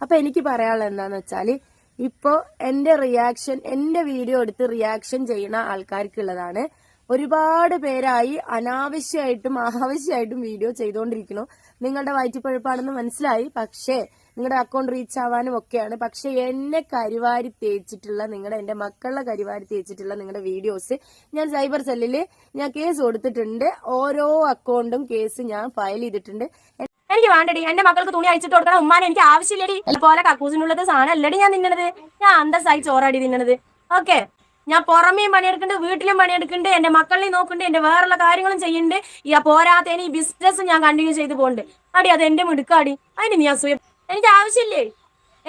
അപ്പൊ എനിക്ക് പറയാനുള്ളത് എന്താന്ന് വെച്ചാൽ ഇപ്പോ എന്റെ റിയാക്ഷൻ എന്റെ വീഡിയോ എടുത്ത് റിയാക്ഷൻ ചെയ്യുന്ന ആൾക്കാർക്കുള്ളതാണ്. ഒരുപാട് പേരായി അനാവശ്യമായിട്ടും ആവശ്യമായിട്ടും വീഡിയോ ചെയ്തുകൊണ്ടിരിക്കുന്നു നിങ്ങളുടെ വയറ്റിപ്പഴുപ്പാണെന്ന് മനസ്സിലായി. പക്ഷേ നിങ്ങളുടെ അക്കൗണ്ട് റീച്ച് ആവാനും ഒക്കെയാണ്. പക്ഷെ എന്നെ കരിവാരി തേച്ചിട്ടുള്ള നിങ്ങളുടെ എന്റെ മക്കളുടെ കരിവാരി തേച്ചിട്ടുള്ള നിങ്ങളുടെ വീഡിയോസ് ഞാൻ സൈബർ സെല്ലിൽ ഞാൻ കേസ് കൊടുത്തിട്ടുണ്ട്. ഓരോ അക്കൗണ്ടും കേസ് ഞാൻ ഫയൽ ചെയ്തിട്ടുണ്ട്. എനിക്ക് വേണ്ടടി. എന്റെ മക്കൾക്ക് തുണി അയച്ചിട്ട് കൊടുക്കണം. ഉമ്മാനെ എനിക്ക് ആവശ്യമില്ലടി. പോലെ കക്കൂസിനുള്ളത് സാധനം അല്ലടി ഞാൻ തിന്നണത്. ഞാൻ അന്തസ്സായി ചോറാടി തിന്നണത്. ഓക്കെ. ഞാൻ പുറമേയും പണിയെടുക്കുന്നുണ്ട് വീട്ടിലും പണിയെടുക്കുന്നുണ്ട് എന്റെ മക്കളെയും നോക്കുന്നുണ്ട് എന്റെ വേറെയുള്ള കാര്യങ്ങളും ചെയ്യുന്നുണ്ട് ഈ പോരാത്തേനെ ഈ ബിസിനസ് ഞാൻ കണ്ടിന്യൂ ചെയ്ത് പോകുന്നുണ്ട് അടി അത് എന്റെ മിടുക്കാടി. അതിന് നീ അസൂയ. എനിക്ക് ആവശ്യമില്ലേ?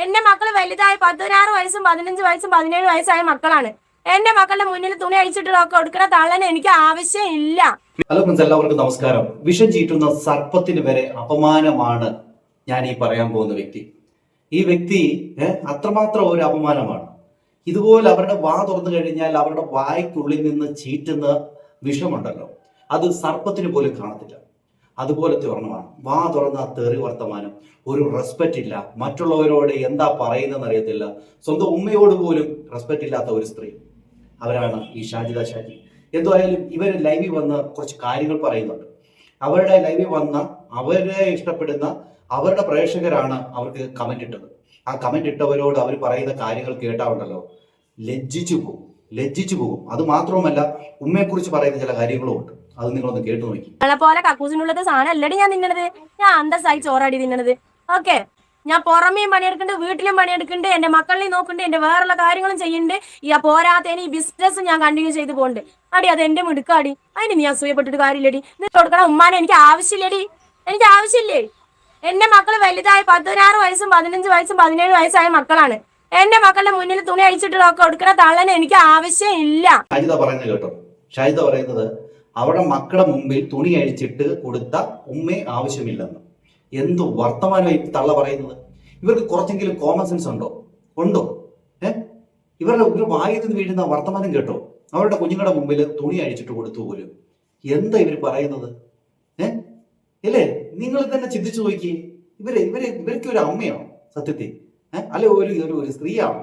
എന്റെ മക്കൾ വലുതായ പതിനാറ് വയസ്സും പതിനഞ്ച് വയസ്സും പതിനേഴ് വയസ്സായ മക്കളാണ്. എന്റെ മക്കളുടെ മുന്നിൽ തുണി അഴിച്ചിട്ട് കൊടുക്കണ തള്ളനെ എനിക്ക് ആവശ്യമില്ല. ഹലോ ഫ്രണ്ട്സ് എല്ലാവർക്കും നമസ്കാരം. വിഷം ചീറ്റുന്ന സർപ്പത്തിന് വരെ അപമാനമാണ് ഞാൻ ഈ പറയാൻ പോകുന്ന വ്യക്തി. ഈ വ്യക്തി അത്രമാത്രം ഒരു അപമാനമാണ്. ഇതുപോലെ അവരുടെ വാ തുറന്നു കഴിഞ്ഞാൽ അവരുടെ വായ്ക്കുള്ളിൽ നിന്ന് ചീറ്റുന്ന വിഷമുണ്ടല്ലോ. അത് സർപ്പത്തിന് പോലും കാണത്തില്ല. അതുപോലത്തെ ഒരെണ്ണമാണ്. വാ തുറന്ന തെറി വർത്തമാനം. ഒരു റെസ്പെക്റ്റ് ഇല്ല. മറ്റുള്ളവരോട് എന്താ പറയുന്നതെന്ന് അറിയത്തില്ല. സ്വന്തം ഉമ്മയോട് പോലും റെസ്പെക്റ്റ് ഇല്ലാത്ത ഒരു സ്ത്രീ. അവരാണ് ഈ ഷാജിദ ഷാജി. എന്തായാലും ഇവർ ലൈവിൽ വന്ന് കുറച്ച് കാര്യങ്ങൾ പറയുന്നുണ്ട്. അവരുടെ ലൈവിൽ വന്ന അവരെ ഇഷ്ടപ്പെടുന്ന അവരുടെ പ്രേക്ഷകരാണ് അവർക്ക് കമന്റ് ഇട്ടത്. ആ കമന്റ് ഇട്ടവരോട് അവർ പറയുന്ന കാര്യങ്ങൾ കേട്ടാവുണ്ടല്ലോ. ലജ്ജിച്ചു പോകും. ലജ്ജിച്ചു പോകും. അത് മാത്രവുമല്ല ഉമ്മയെക്കുറിച്ച് പറയുന്ന ചില കാര്യങ്ങളും ഉണ്ട്. അത് നിങ്ങളൊന്ന് കേട്ടു നോക്കി. പോലെ കക്കൂസിനുള്ളത് സാധനം അല്ലടി ഞാൻ തിന്നണത്. ഞാൻ അന്തസ്സായി ചോറാടി തിന്നണത്. ഓക്കെ. ഞാൻ പുറമേയും പണിയെടുക്കുന്നുണ്ട് വീട്ടിലും പണിയെടുക്കുന്നുണ്ട് എന്റെ മക്കളെയും നോക്കുന്നുണ്ട് എന്റെ വേറെയുള്ള കാര്യങ്ങളും ചെയ്യുന്നുണ്ട്. ഈ പോരാത്തതിന് ഈ ബിസിനസ് ഞാൻ കണ്ടിന്യൂ ചെയ്തു പോകുന്നുണ്ട് അടി അത് എന്റെ മിടുക്കാടി അതിന് നീ അസൂയപ്പെട്ടിട്ട് കാര്യമില്ലടി. നീ കൊടുക്കണ ഉമ്മാനെ എനിക്ക് ആവശ്യമില്ലടി. എനിക്ക് ആവശ്യമില്ലേ? എന്റെ മക്കൾ വലുതായ പതിനാറ് വയസ്സും പതിനഞ്ച് വയസ്സും പതിനേഴ് വയസ്സായ മക്കളാണ്. എന്റെ മക്കളുടെ മുന്നിൽ തുണി അഴിച്ചിട്ട് കൊടുക്കണ തള്ളനെ എനിക്ക് ആവശ്യമില്ല ഷാജിദ പറയുന്നത് കേട്ടോ. പറയുന്നത് അവിടെ മക്കളുടെ മുമ്പിൽ തുണി അഴിച്ചിട്ട് കൊടുത്ത ഉമ്മേ ആവശ്യമില്ലെന്ന്. എന്തു വർത്തമാനമായി തള്ള പറയുന്നത്? ഇവർക്ക് കുറച്ചെങ്കിലും കോമൺ സെൻസ് ഉണ്ടോ? ഉണ്ടോ? ഏ? ഇവരുടെ ഒരു നിന്ന് വീഴുന്ന വർത്തമാനം കേട്ടോ. അവരുടെ കുഞ്ഞുങ്ങളുടെ മുമ്പിൽ തുണി അഴിച്ചിട്ട് കൊടുത്തു പോലും. എന്താ ഇവർ പറയുന്നത്? ഏ? അല്ലേ? നിങ്ങൾ തന്നെ ചിന്തിച്ചു നോക്കി ഇവർ ഇവർ ഇവർക്ക് ഒരു അമ്മയാണോ? സത്യത്തിൽ. ഏഹ് അല്ലെ ഒരു ഒരു സ്ത്രീയാണ്?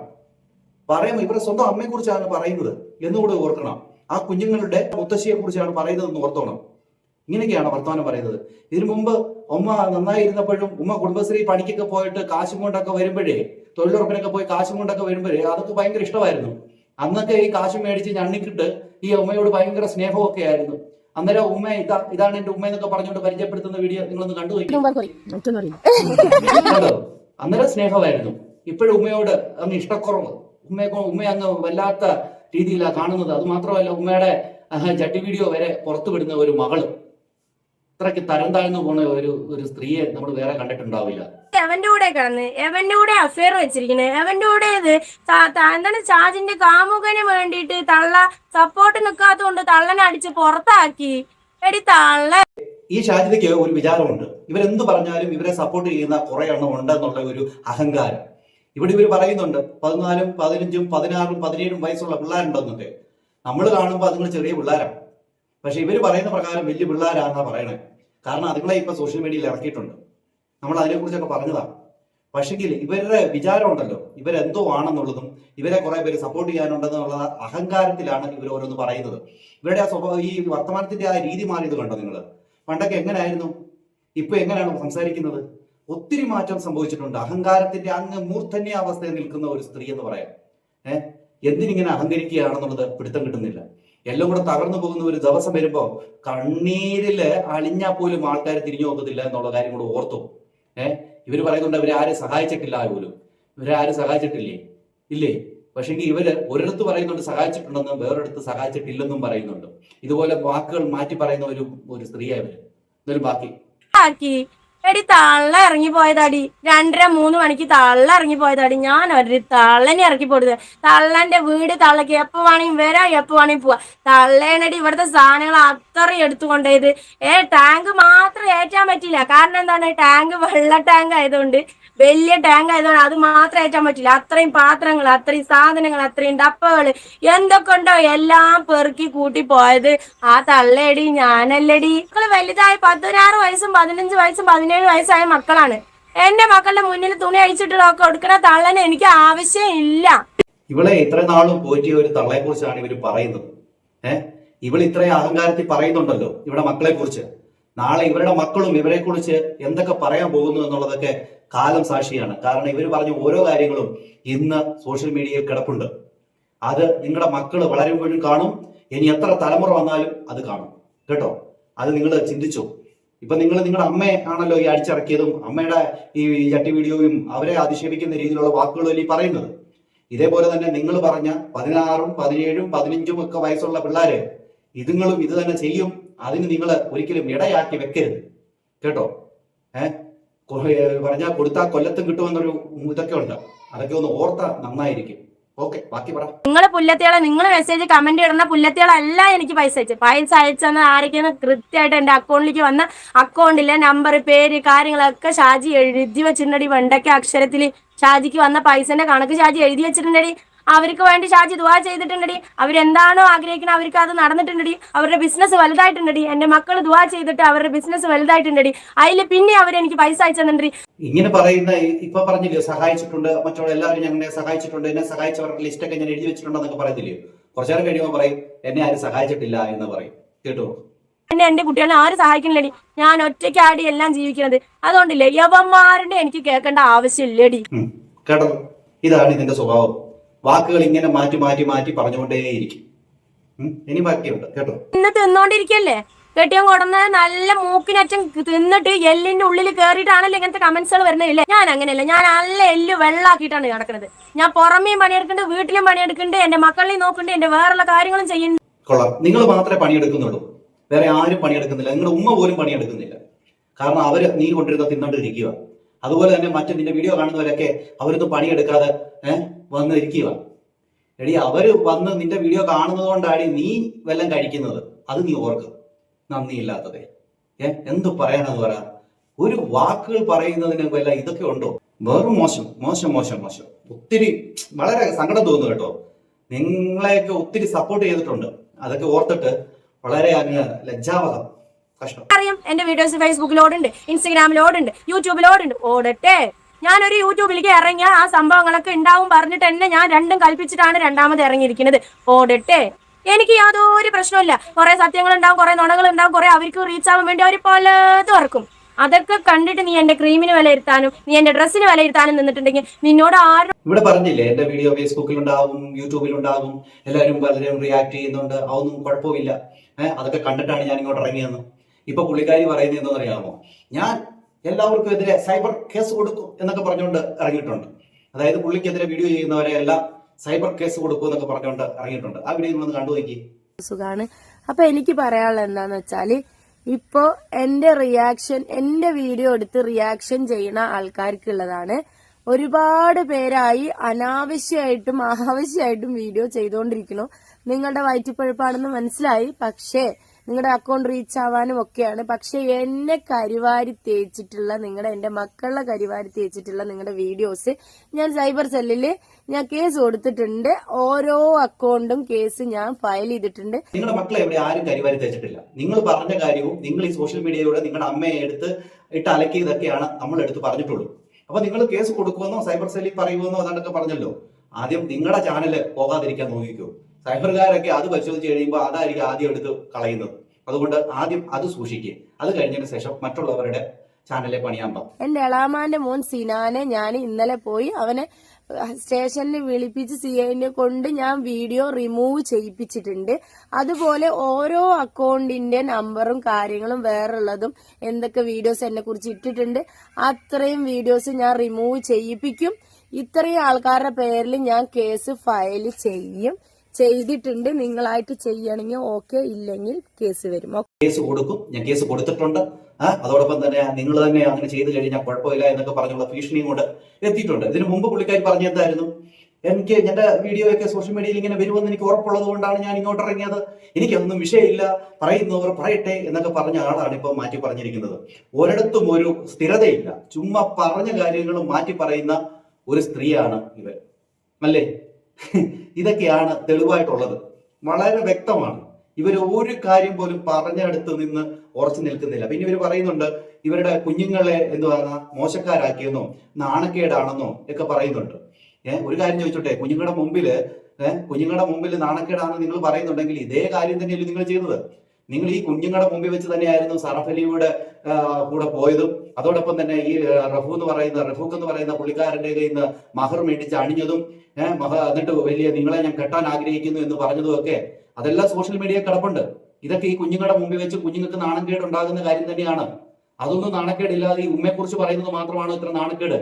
പറയുമ്പോൾ ഇവരുടെ സ്വന്തം അമ്മയെ കുറിച്ചാണ് പറയുന്നത്. എന്നുകൂടെ ഓർക്കണം. ആ കുഞ്ഞുങ്ങളുടെ മുത്തശ്ശിയെ കുറിച്ചാണ് പറയുന്നത് എന്ന് ഓർത്തോണം. ഇങ്ങനെയൊക്കെയാണ് വർത്തമാനം പറയുന്നത്. ഇതിനു മുമ്പ് ഉമ്മ നന്നായിരുന്നപ്പോഴും ഉമ്മ കുടുംബശ്രീ പണിക്കൊക്കെ പോയിട്ട് കാശും കൊണ്ടൊക്കെ വരുമ്പോഴേ തൊഴിലുറപ്പിനൊക്കെ പോയി കാശും കൊണ്ടൊക്കെ വരുമ്പോഴേ അതൊക്കെ ഭയങ്കര ഇഷ്ടമായിരുന്നു. അന്നൊക്കെ ഈ കാശ് മേടിച്ച് ഞണ്ണിക്കിട്ട് ഈ ഉമ്മയോട് ഭയങ്കര സ്നേഹമൊക്കെ ആയിരുന്നു. അന്നേരം ഉമ്മ ഇതാ ഇതാണ് എന്റെ ഉമ്മ എന്നൊക്കെ പറഞ്ഞുകൊണ്ട് പരിചയപ്പെടുത്തുന്ന വീഡിയോ നിങ്ങളൊന്ന് കണ്ടു അന്നേരം സ്നേഹമായിരുന്നു. ഇപ്പോഴും ഉമ്മയോട് അങ്ങ് ഇഷ്ടക്കുറവ്. ഉമ്മയെ ഉമ്മ അങ്ങ് വല്ലാത്ത രീതിയിലാണ് കാണുന്നത്. അത് മാത്രമല്ല ഉമ്മയുടെ ജട്ടി വീഡിയോ വരെ പുറത്തുവിടുന്ന ഒരു മകൾ. ഇത്രയ്ക്ക് തരം താഴ്ന്നു പോണ ഒരു ഒരു സ്ത്രീയെ നമ്മൾ വേറെ കണ്ടിട്ടുണ്ടാവില്ല. എവന്റെ കൂടെ കിടന്ന് എവന്റെ കൂടെ അഫയർ വെച്ചിരിക്കുന്നത് എവന്റെ കൂടെ ഇത് എന്താണ് ചാജിന്റെ കാമുകന് വേണ്ടിട്ട് തള്ള സപ്പോർട്ട് നിൽക്കാത്തതുകൊണ്ട് തള്ളനെ അടിച്ച് പുറത്താക്കി. എടി തള്ള. ഈ ഷാജിദയ്ക്ക് ഒരു വിചാരമുണ്ട്. ഇവരെന്ത് പറഞ്ഞാലും ഇവരെ സപ്പോർട്ട് ചെയ്യുന്ന കുറെ എണ്ണം ഉണ്ടെന്നുള്ള ഒരു അഹങ്കാരം. ഇവിടെ ഇവർ പറയുന്നുണ്ട് പതിനാലും പതിനഞ്ചും പതിനാറും പതിനേഴും വയസ്സുള്ള പിള്ളേരുണ്ടെന്നൊക്കെ. നമ്മൾ കാണുമ്പോൾ അതുങ്ങൾ ചെറിയ പിള്ളേരാണ്. പക്ഷെ ഇവർ പറയുന്ന പ്രകാരം വലിയ പിള്ളേരാണെന്നാണ് പറയണേ. കാരണം അതുങ്ങളെ ഇപ്പൊ സോഷ്യൽ മീഡിയയിൽ ഇറക്കിയിട്ടുണ്ട്. നമ്മൾ അതിനെക്കുറിച്ചൊക്കെ പറഞ്ഞതാണ് പക്ഷെങ്കിൽ ഇവരുടെ വിചാരം ഉണ്ടല്ലോ. ഇവരെന്തോ ആണെന്നുള്ളതും ഇവരെ കുറെ പേര് സപ്പോർട്ട് ചെയ്യാനുണ്ടെന്നുള്ള അഹങ്കാരത്തിലാണ് ഇവർ ഓരോന്ന് പറയുന്നത്. ഇവരുടെ ആ സ്വഭാവം ഈ വർത്തമാനത്തിന്റെ ആ രീതി മാറിയത് കണ്ടോ നിങ്ങൾ പണ്ടൊക്കെ എങ്ങനെയായിരുന്നു ഇപ്പൊ എങ്ങനെയാണ് സംസാരിക്കുന്നത്? ഒത്തിരി മാറ്റം സംഭവിച്ചിട്ടുണ്ട്. അഹങ്കാരത്തിന്റെ അങ്ങ് മൂർധന്യ അവസ്ഥയിൽ നിൽക്കുന്ന ഒരു സ്ത്രീ എന്ന് പറയാം. ഏഹ് എന്തിനിങ്ങനെ അഹങ്കരിക്കുകയാണെന്നുള്ളത് പിടുത്തം കിട്ടുന്നില്ല. എല്ലാം കൂടെ തകർന്നു പോകുന്ന ഒരു ദിവസം വരുമ്പോ കണ്ണീരിൽ അളിഞ്ഞാൽ പോലും ആൾക്കാർ തിരിഞ്ഞു നോക്കത്തില്ല എന്നുള്ള കാര്യം കൂടെ ഓർത്തു. ഏഹ് ഇവർ പറയുന്നുണ്ട് ഇവരെ ആരും സഹായിച്ചിട്ടില്ല പോലും. ഇവരെ ആരും സഹായിച്ചിട്ടില്ലേ? ഇല്ലേ? പക്ഷെങ്കിൽ ഇവർ ഒരിടത്ത് പറയുന്നുണ്ട് സഹായിച്ചിട്ടുണ്ടെന്നും വേറൊരിടത്ത് സഹായിച്ചിട്ടില്ലെന്നും പറയുന്നുണ്ട്. ഇതുപോലെ വാക്കുകൾ മാറ്റി പറയുന്ന ഒരു ഒരു ഇവർ. എന്നാലും ബാക്കി. എടി തള്ള ഇറങ്ങി പോയതാടി. രണ്ടര മൂന്ന് മണിക്ക് തള്ള ഇറങ്ങി പോയതാടി. ഞാൻ ഒരു തള്ളനെ ഇറക്കി പോടുത് തള്ളന്റെ വീട് തള്ളക്ക് എപ്പോ വേണമെങ്കിൽ വരാം എപ്പോ വേണമെങ്കിൽ പോവാ. തള്ളേനടി ഇവിടുത്തെ സാധനങ്ങൾ അത്രയും എടുത്തുകൊണ്ടേത് ഏ ടാങ്ക് മാത്രം ഏറ്റാൻ പറ്റില്ല കാരണം എന്താണ്? ടാങ്ക് വെള്ള ടാങ്ക് ആയതുകൊണ്ട് വലിയ ടാങ്ക് ആയതുകൊണ്ട് അത് മാത്രം ഏറ്റാൻ പറ്റില്ല. അത്രയും പാത്രങ്ങൾ അത്രയും സാധനങ്ങൾ അത്രയും ഡപ്പകൾ എന്തൊക്കെ ഉണ്ടോ എല്ലാം പെറുക്കി കൂട്ടി പോയത്. ആ തള്ളേടി ഞാനല്ലടി. മക്കൾ വലുതായ പതിനാറ് വയസ്സും പതിനഞ്ച് വയസ്സും പതിനേഴ് വയസ്സായ മക്കളാണ്. എന്റെ മക്കളുടെ മുന്നിൽ തുണി അഴിച്ചിട്ട് കൊടുക്കണ തള്ളനെ എനിക്ക് ആവശ്യമില്ല ഇവളെ ഇത്ര നാളും പോറ്റിയ ഒരു തള്ളയെ കുറിച്ചാണ് ഇവർ പറയുന്നത്. ഏഹ് ഇവൾ ഇത്രയും അഹങ്കാരത്തിൽ പറയുന്നുണ്ടല്ലോ ഇവിടെ മക്കളെ കുറിച്ച് നാളെ ഇവരുടെ മക്കളും ഇവരെ കുറിച്ച് എന്തൊക്കെ പറയാൻ പോകുന്നു എന്നുള്ളതൊക്കെ കാലം സാക്ഷിയാണ്. കാരണം ഇവർ പറഞ്ഞ ഓരോ കാര്യങ്ങളും ഇന്ന് സോഷ്യൽ മീഡിയയിൽ കിടപ്പുണ്ട്. അത് നിങ്ങളുടെ മക്കൾ വളരുമ്പോഴും കാണും. ഇനി എത്ര തലമുറ വന്നാലും അത് കാണും. കേട്ടോ? അത് നിങ്ങൾ ചിന്തിച്ചു? ഇപ്പൊ നിങ്ങൾ നിങ്ങളുടെ അമ്മയെ ആണല്ലോ ഈ അടിച്ചിറക്കിയതും അമ്മയുടെ ഈ ചട്ടി വീഡിയോയും അവരെ അധിക്ഷേപിക്കുന്ന രീതിയിലുള്ള വാക്കുകളും ഈ പറയുന്നത്. ഇതേപോലെ തന്നെ നിങ്ങൾ പറഞ്ഞ പതിനാറും പതിനേഴും പതിനഞ്ചും ഒക്കെ വയസ്സുള്ള പിള്ളേര് ഇതുങ്ങളും ഇത് തന്നെ ചെയ്യും. അതിന് നിങ്ങൾ ഒരിക്കലും ഇടയാക്കി വെക്കരുത്. കേട്ടോ? ഏഹ് പറഞ്ഞാൽ കൊടുത്താൽ കൊല്ലത്തും കിട്ടുമെന്നൊരു ഇതൊക്കെ ഉണ്ട്. അതൊക്കെ ഒന്ന് ഓർത്ത നന്നായിരിക്കും. ഓക്കെ ബാക്കി പറ. നിങ്ങൾ പുല്ലത്തിയാളെ നിങ്ങൾ മെസ്സേജ് കമന്റ് ഇടുന്ന പുല്ലത്തിയാളല്ല എനിക്ക് പൈസ അയച്ചത് പൈസ അയച്ചെന്ന് ആരൊക്കെയാണ്? കൃത്യമായിട്ട് എന്റെ അക്കൗണ്ടിലേക്ക് വന്ന അക്കൗണ്ടിലെ നമ്പർ പേര് കാര്യങ്ങളൊക്കെ ഷാജി എഴുതി വെച്ചിട്ടുണ്ടടി. വെണ്ടയ്ക്ക അക്ഷരത്തിൽ ഷാജിക്ക് വന്ന പൈസന്റെ കണക്ക് ഷാജി എഴുതി വെച്ചിട്ടുണ്ടടി. അവർക്ക് വേണ്ടി ഷാജി ദുവാ ചെയ്തിട്ടുണ്ടടി. അവരെന്താണോ ആഗ്രഹിക്കുന്നത് അവർക്ക് അത് നടന്നിട്ടുണ്ടടി. അവരുടെ ബിസിനസ് വലുതായിട്ടുണ്ടടി. എന്റെ മക്കൾ ദുവാ ചെയ്തിട്ട് അവരുടെ ബിസിനസ് വലുതായിട്ടുണ്ടടി. അതിൽ പിന്നെ അവർ എനിക്ക് പൈസ അയച്ചെന്നുണ്ടടി ഇങ്ങനെ പറയുന്ന ഇപ്പൊ പറഞ്ഞില്ലേ സഹായിച്ചിട്ടുണ്ട് മറ്റുള്ള എല്ലാവരും ഞങ്ങളെ സഹായിച്ചിട്ടുണ്ട് എന്നെ സഹായിച്ചവരുടെ ലിസ്റ്റ് ഒക്കെ ഞാൻ എഴുതി വെച്ചിട്ടുണ്ടെന്നൊക്കെ പറയത്തില്ലയോ കുറച്ചേരം കഴിയുമ്പോൾ പറയും എന്നെ ആരും സഹായിച്ചിട്ടില്ല എന്ന് പറയും. കേട്ടോ? എന്നെ എന്റെ കുട്ടികളെ ആരും സഹായിക്കുന്നില്ലടി. ഞാൻ ഒറ്റയ്ക്കാടി എല്ലാം ജീവിക്കുന്നത്. അതുകൊണ്ടില്ലേ യവന്മാരുടെ എനിക്ക് കേൾക്കേണ്ട ആവശ്യമില്ലടി. കേട്ടോ ഇതാണ് ഇതിന്റെ സ്വഭാവം. വാക്കുകൾ ഇങ്ങനെ മാറ്റി മാറ്റി മാറ്റി പറഞ്ഞുകൊണ്ടേയിരിക്കും. ഇനി ബാക്കിയുണ്ട്. കേട്ടോ? ഇന്ന് തിന്നോണ്ടിരിക്കല്ലേ? കെട്ടിയം കൊടുന്ന നല്ല മൂക്കിനറ്റം തിന്നിട്ട് എല്ലിന്റെ ഉള്ളിൽ കയറിയിട്ടാണല്ലോ ഇങ്ങനത്തെ കമന്റ്സുകൾ വരുന്നത്. ഇല്ലേ ഞാൻ അങ്ങനെയല്ല. ഞാൻ നല്ല എല്ല് വെള്ളാക്കിയിട്ടാണ് നടക്കുന്നത് ഞാൻ പുറമേയും പണിയെടുക്കുന്നുണ്ട് വീട്ടിലും പണിയെടുക്കുന്നുണ്ട് എന്റെ മക്കളെയും നോക്കുന്നുണ്ട് എന്റെ വേറെയുള്ള കാര്യങ്ങളും ചെയ്യുന്നുണ്ട്. കൊള്ളാം. നിങ്ങൾ മാത്രമേ പണിയെടുക്കുന്നുള്ളൂ. വേറെ ആരും പണിയെടുക്കുന്നില്ല. നിങ്ങളുടെ ഉമ്മ പോലും പണിയെടുക്കുന്നില്ല. കാരണം അവർ നീ കൊണ്ടിരുന്ന തിന്നോണ്ടിരിക്കുക. അതുപോലെ തന്നെ മറ്റു നിന്റെ വീഡിയോ കാണുന്നവരൊക്കെ അവരൊന്നും പണിയെടുക്കാതെ ഏഹ് വന്ന് ഇരിക്കുക എടി അവർ വന്ന് നിന്റെ വീഡിയോ കാണുന്നത് കൊണ്ടാണ് നീ വല്ലതും കഴിക്കുന്നത്. അത് നീ ഓർക്കുക നന്ദിയില്ലാത്തത്. ഏ എന്ത് പറയാനെന്ന് പറ? ഒരു വാക്കുകൾ പറയുന്നതിന് വല്ല ഇതൊക്കെ ഉണ്ടോ? വെറും മോശം മോശം മോശം മോശം. ഒത്തിരി വളരെ സങ്കടം തോന്നുന്നു കേട്ടോ. നിങ്ങളെയൊക്കെ ഒത്തിരി സപ്പോർട്ട് ചെയ്തിട്ടുണ്ട്. അതൊക്കെ ഓർത്തിട്ട് വളരെ അങ്ങ് ലജ്ജാവഹം. അറിയാം എന്റെ വീഡിയോസ് ഫേസ്ബുക്കിലോടുണ്ട് ഇൻസ്റ്റഗ്രാമിലോടുണ്ട് യൂട്യൂബിലോടുണ്ട് ഓടട്ടെ. ഞാനൊരു യൂട്യൂബിലേക്ക് ഇറങ്ങിയ ആ സംഭവങ്ങളൊക്കെ ഉണ്ടാവും പറഞ്ഞിട്ട് തന്നെ ഞാൻ രണ്ടും കൽപ്പിച്ചിട്ടാണ് രണ്ടാമത് ഇറങ്ങിയിരിക്കുന്നത്. ഓടട്ടെ. എനിക്ക് യാതൊരു പ്രശ്നമില്ല കുറെ സത്യങ്ങൾ ഉണ്ടാവും കുറെ നുണകൾ ഉണ്ടാവും കുറെ അവർക്ക് റീച്ച് ആവാൻ വേണ്ടി അവർ പലതും ഇറക്കും അതൊക്കെ കണ്ടിട്ട് നീ എന്റെ ക്രീമിന് വിലയിരുത്താനും നീ എന്റെ ഡ്രസ്സിന് വിലയിരുത്താനും നിന്നിട്ടുണ്ടെങ്കിൽ നിന്നോട് ആരും ഇവിടെ പറഞ്ഞില്ലേ എന്റെ വീഡിയോ ഫേസ്ബുക്കിലുണ്ടാവും യൂട്യൂബിലുണ്ടാവും എല്ലാവരും പലരും റിയാക്ട് ചെയ്യുന്നുണ്ട് അതൊന്നും കുഴപ്പമില്ല. അതൊക്കെ കണ്ടിട്ടാണ് ഞാൻ ഇങ്ങോട്ട് ഇറങ്ങിയെന്ന് ഇപ്പൊ പുള്ളിക്കാരി പറയുന്നത് എന്താണെന്ന് അറിയാമോ ഞാൻ എല്ലാവർക്കും എതിരെ സൈബർ കേസ് കൊടുക്കും എന്നൊക്കെ പറഞ്ഞുകൊണ്ട് ഇറങ്ങിയിട്ടുണ്ട്. അതായത് പുള്ളിക്കെതിരെ വീഡിയോ ചെയ്യുന്നവരെ എല്ലാം സൈബർ കേസ് കൊടുക്കും എന്നൊക്കെ പറഞ്ഞുകൊണ്ട് ഇറങ്ങിയിട്ടുണ്ട്. ആ വീഡിയോ നിങ്ങളൊന്ന് കണ്ടു നോക്കി സുഖാണ്. അപ്പൊ എനിക്ക് പറയാനുള്ളത് എന്താന്ന് വെച്ചാൽ ഇപ്പോ എന്റെ റിയാക്ഷൻ എന്റെ വീഡിയോ എടുത്ത് റിയാക്ഷൻ ചെയ്യുന്ന ആൾക്കാർക്കുള്ളതാണ്. ഒരുപാട് പേരായി അനാവശ്യമായിട്ടും ആവശ്യമായിട്ടും വീഡിയോ ചെയ്തുകൊണ്ടിരിക്കുന്നു. നിങ്ങളുടെ വയറ്റിപ്പഴുപ്പാണെന്ന് മനസ്സിലായി. പക്ഷേ നിങ്ങളുടെ അക്കൗണ്ട് റീച്ച് ആവാനും ഒക്കെയാണ്. പക്ഷെ എന്നെ കരിവാരി തേച്ചിട്ടുള്ള നിങ്ങളുടെ എന്റെ മക്കളുടെ കരിവാരി തേച്ചിട്ടുള്ള നിങ്ങളുടെ വീഡിയോസ് ഞാൻ സൈബർ സെല്ലിൽ ഞാൻ കേസ് കൊടുത്തിട്ടുണ്ട്. ഓരോ അക്കൗണ്ടും കേസ് ഞാൻ ഫയൽ ചെയ്തിട്ടുണ്ട്. നിങ്ങളുടെ മക്കളെ എവിടെ ആരും കരിവാരി തേച്ചിട്ടില്ല. നിങ്ങൾ പറഞ്ഞ കാര്യവും നിങ്ങൾ ഈ സോഷ്യൽ മീഡിയയിലൂടെ നിങ്ങളുടെ അമ്മയെ എടുത്ത് ഇട്ട് അലക്കിയതൊക്കെയാണ് നമ്മൾ എടുത്ത് പറഞ്ഞിട്ടുള്ളൂ. അപ്പൊ നിങ്ങൾ കേസ് കൊടുക്കുമെന്നോ സൈബർ സെല്ലിൽ പറയുമെന്നോ അതാണ്ടൊക്കെ പറഞ്ഞല്ലോ. ആദ്യം നിങ്ങളുടെ ചാനൽ പോകാതിരിക്കാൻ നോക്കിക്കോ. സൈബർകാരൊക്കെ അത് പരിശോധിച്ച് കഴിയുമ്പോൾ അതായിരിക്കും ആദ്യം എടുത്ത് കളയുന്നത്. അതുകൊണ്ട് ആദ്യം അത് സൂക്ഷിക്കുക. അത് കഴിഞ്ഞതിന് ശേഷം മറ്റുള്ളവരുടെ ചാനലിലെ പണിയാൻ പാ എന്റെ എളാമാന്റെ മോൻ സിനാനെ ഞാൻ ഇന്നലെ പോയി അവനെ സ്റ്റേഷനിൽ വിളിപ്പിച്ച് സി ഐനെ കൊണ്ട് ഞാൻ വീഡിയോ റിമൂവ് ചെയ്യിപ്പിച്ചിട്ടുണ്ട്. അതുപോലെ ഓരോ അക്കൗണ്ടിന്റെ നമ്പറും കാര്യങ്ങളും വേറുള്ളതും എന്തൊക്കെ വീഡിയോസ് എന്നെ കുറിച്ച് ഇട്ടിട്ടുണ്ട് അത്രയും വീഡിയോസ് ഞാൻ റിമൂവ് ചെയ്യിപ്പിക്കും. ഇത്രയും ആൾക്കാരുടെ പേരിൽ ഞാൻ കേസ് ഫയൽ ചെയ്യും. ചെയ്തിട്ടുണ്ട്. നിങ്ങളായിട്ട് ചെയ്യണമെങ്കിൽ ഓക്കെ. ഇല്ലെങ്കിൽ കേസ് വരും. കേസ് കൊടുക്കും. ഞാൻ കേസ് കൊടുത്തിട്ടുണ്ട്. അതോടൊപ്പം തന്നെ നിങ്ങൾ തന്നെ അങ്ങനെ ചെയ്തു കഴിഞ്ഞാൽ കുഴപ്പമില്ല എന്നൊക്കെ പറഞ്ഞുള്ള ഭീഷണിയും കൊണ്ട് എത്തിയിട്ടുണ്ട്. ഇതിനു മുമ്പ് പുള്ളിക്കാരി പറഞ്ഞെന്തായിരുന്നു എനിക്ക് എന്റെ വീഡിയോ ഒക്കെ സോഷ്യൽ മീഡിയയിൽ ഇങ്ങനെ വരുമെന്ന് എനിക്ക് ഉറപ്പുള്ളത് കൊണ്ടാണ് ഞാൻ ഇങ്ങോട്ട് ഇറങ്ങിയത്. എനിക്കൊന്നും വിഷയമില്ല. പറയുന്നവർ പറയട്ടെ എന്നൊക്കെ പറഞ്ഞ ആളാണ് ഇപ്പൊ മാറ്റി പറഞ്ഞിരിക്കുന്നത്. ഒരിടത്തും ഒരു സ്ഥിരതയില്ല. ചുമ്മാ പറഞ്ഞ കാര്യങ്ങൾ മാറ്റി പറയുന്ന ഒരു സ്ത്രീയാണ് ഇവർ അല്ലേ? ഇതൊക്കെയാണ് തെളിവായിട്ടുള്ളത്. വളരെ വ്യക്തമാണ്. ഇവർ ഒരു കാര്യം പോലും പറഞ്ഞടുത്ത് നിന്ന് ഉറച്ചു നിൽക്കുന്നില്ല. പിന്നെ ഇവർ പറയുന്നുണ്ട് ഇവരുടെ കുഞ്ഞുങ്ങളെ എന്തുവാ മോശക്കാരാക്കിയെന്നോ നാണക്കേടാണെന്നോ ഒക്കെ പറയുന്നുണ്ട്. ഏഹ് ഒരു കാര്യം ചോദിച്ചോട്ടെ കുഞ്ഞുങ്ങളുടെ മുമ്പിൽ ഏഹ് കുഞ്ഞുങ്ങളുടെ മുമ്പിൽ നാണക്കേടാണെന്ന് നിങ്ങൾ പറയുന്നുണ്ടെങ്കിൽ ഇതേ കാര്യം തന്നെയല്ലേ നിങ്ങൾ ചെയ്തത് നിങ്ങൾ ഈ കുഞ്ഞുങ്ങളുടെ മുമ്പിൽ വെച്ച് തന്നെയായിരുന്നു സറഫലിയുടെ കൂടെ പോയതും. അതോടൊപ്പം തന്നെ ഈ റഫു എന്ന് പറയുന്ന റഫൂഖ് എന്ന് പറയുന്ന പുള്ളിക്കാരന്റെ കയ്യിൽ നിന്ന് മഹർ മേടിച്ച് അണിഞ്ഞതും മഹ എന്നിട്ട് വലിയ നിങ്ങളെ ഞാൻ കെട്ടാൻ ആഗ്രഹിക്കുന്നു എന്ന് പറഞ്ഞതും ഒക്കെ. അതെല്ലാം സോഷ്യൽ മീഡിയ കിടപ്പുണ്ട്. ഇതൊക്കെ ഈ കുഞ്ഞുങ്ങളുടെ മുമ്പിൽ വെച്ച് കുഞ്ഞുങ്ങൾക്ക് നാണക്കേട് ഉണ്ടാകുന്ന കാര്യം തന്നെയാണ്. അതൊന്നും നാണക്കേടില്ലാതെ ഈ ഉമ്മയെ കുറിച്ച് പറയുന്നത് മാത്രമാണ് ഇത്ര നാണക്കേട്.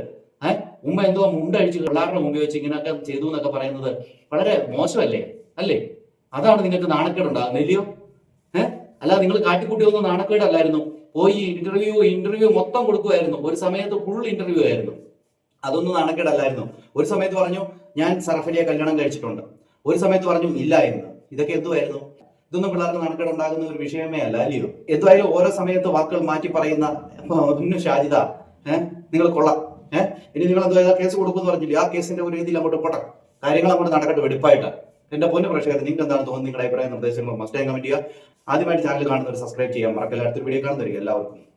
ഏഹ് ഉമ്മ എന്തോ മുണ്ടഴിച്ച് പിള്ളേരുടെ മുമ്പിൽ വെച്ച് ഇങ്ങനെയൊക്കെ ചെയ്തു എന്നൊക്കെ പറയുന്നത് വളരെ മോശമല്ലേ? അല്ലേ? അതാണ് നിങ്ങൾക്ക് നാണക്കേട് ഏഹ് അല്ല നിങ്ങൾ കാട്ടിക്കൂട്ടിയൊന്നും നാണക്കേടല്ലായിരുന്നു. പോയി ഇന്റർവ്യൂ ഇന്റർവ്യൂ മൊത്തം കൊടുക്കുമായിരുന്നു ഒരു സമയത്ത് ഫുൾ ഇന്റർവ്യൂ ആയിരുന്നു. അതൊന്നും നാണക്കേടല്ലായിരുന്നു. ഒരു സമയത്ത് പറഞ്ഞു ഞാൻ സറഫലിയെ കല്യാണം കഴിച്ചിട്ടുണ്ട്. ഒരു സമയത്ത് പറഞ്ഞു ഇല്ല എന്ന് ഇതൊക്കെ എന്തുമായിരുന്നു ഇതൊന്നും പിള്ളേർക്ക് നാണക്കേട് ഉണ്ടാകുന്ന ഒരു വിഷയമേ അല്ല അല്ലയോ? എന്തായാലും ഓരോ സമയത്ത് വാക്കുകൾ മാറ്റി പറയുന്ന പൊന്നു ഷാജിദ ഏഹ് നിങ്ങൾ കൊള്ളാം ഏഹ് ഇനി നിങ്ങൾ എന്തോ കേസ് കൊടുക്കുമെന്ന് പറഞ്ഞില്ലേ? ആ കേസിന്റെ ഒരു രീതിയിൽ അങ്ങോട്ട് പോട്ടെ. കാര്യങ്ങൾ അങ്ങോട്ട് നടക്കട്ടെ വെടിപ്പായിട്ട്. എന്റെ പൊന്നു പ്രേക്ഷകർ നിങ്ങൾക്ക് എന്താണ് തോന്നുന്നത്? നിങ്ങളുടെ അഭിപ്രായ നിർദ്ദേശങ്ങളും മസ്റ്റ് കമന്റ് ചെയ്യുക. ആദ്യമായിട്ട് ചാനൽ കാണുന്നവർ സബ്സ്ക്രൈബ് ചെയ്യാൻ മറക്കല്ല? അടുത്ത വീഡിയോ കാണുന്നവർ എല്ലാവർക്കും